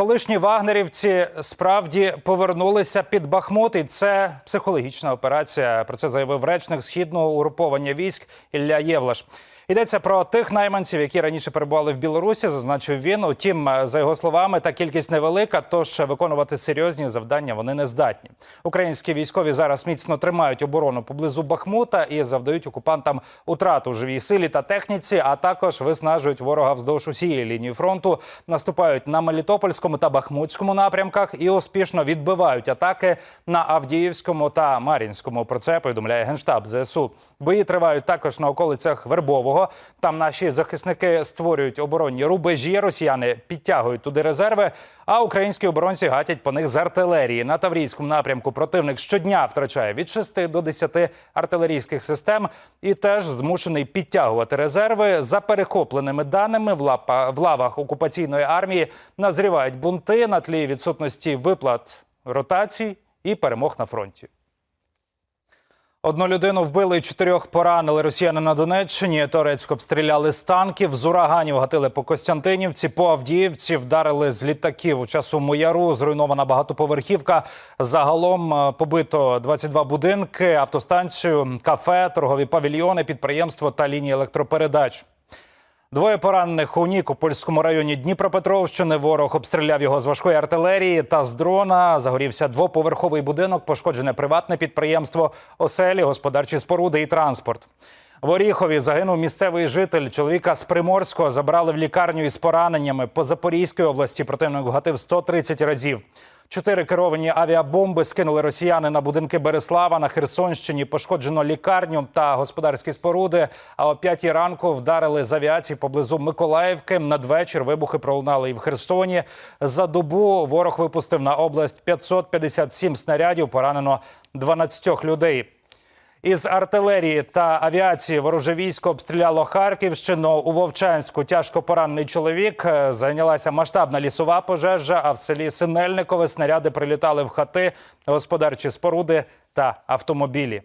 Колишні вагнерівці справді повернулися під Бахмут, і це психологічна операція. Про це заявив речник східного угруповання військ Ілля Євлаш. Йдеться про тих найманців, які раніше перебували в Білорусі, зазначив він. Утім, за його словами, та кількість невелика, тож виконувати серйозні завдання вони не здатні. Українські військові зараз міцно тримають оборону поблизу Бахмута і завдають окупантам утрату живій силі та техніці, а також виснажують ворога вздовж усієї лінії фронту, наступають на Мелітопольському та Бахмутському напрямках і успішно відбивають атаки на Авдіївському та Мар'їнському. Про це повідомляє генштаб ЗСУ. Бої тривають також на околицях Вербового. Там наші захисники створюють оборонні рубежі. Росіяни підтягують туди резерви. А українські оборонці гатять по них з артилерії. На Таврійському напрямку противник щодня втрачає від 6 до 10 артилерійських систем і теж змушений підтягувати резерви. За перехопленими даними в, лавах окупаційної армії назрівають бунти на тлі відсутності виплат ротацій і перемог на фронті. Одну людину вбили, і чотирьох поранили росіяни на Донеччині. Торецьк обстріляли з танків, з ураганів гатили по Костянтинівці, по Авдіївці, вдарили з літаків. У часу яру зруйнована багатоповерхівка. Загалом е, побито 22 будинки, автостанцію, кафе, торгові павільйони, підприємство та лінії електропередач. Двоє поранених у Нікопольському районі Дніпропетровщини. Ворог обстріляв його з важкої артилерії та з дрона. Загорівся двоповерховий будинок, пошкоджене приватне підприємство, оселі, господарчі споруди і транспорт. В Оріхові загинув місцевий житель. Чоловіка з Приморського забрали в лікарню із пораненнями. По Запорізькій області противник гатив 130 разів. Чотири керовані авіабомби скинули росіяни на будинки Береслава на Херсонщині. Пошкоджено лікарню та господарські споруди. А о п'ятій ранку вдарили з авіації поблизу Миколаївки. Надвечір вибухи пролунали і в Херсоні. За добу ворог випустив на область 557 снарядів. Поранено 12 людей. Із артилерії та авіації вороже військо обстріляло Харківщину. У Вовчанську тяжко поранений чоловік. Е, Зайнялася масштабна лісова пожежа. А в селі Синельникове снаряди прилітали в хати, господарчі споруди та автомобілі.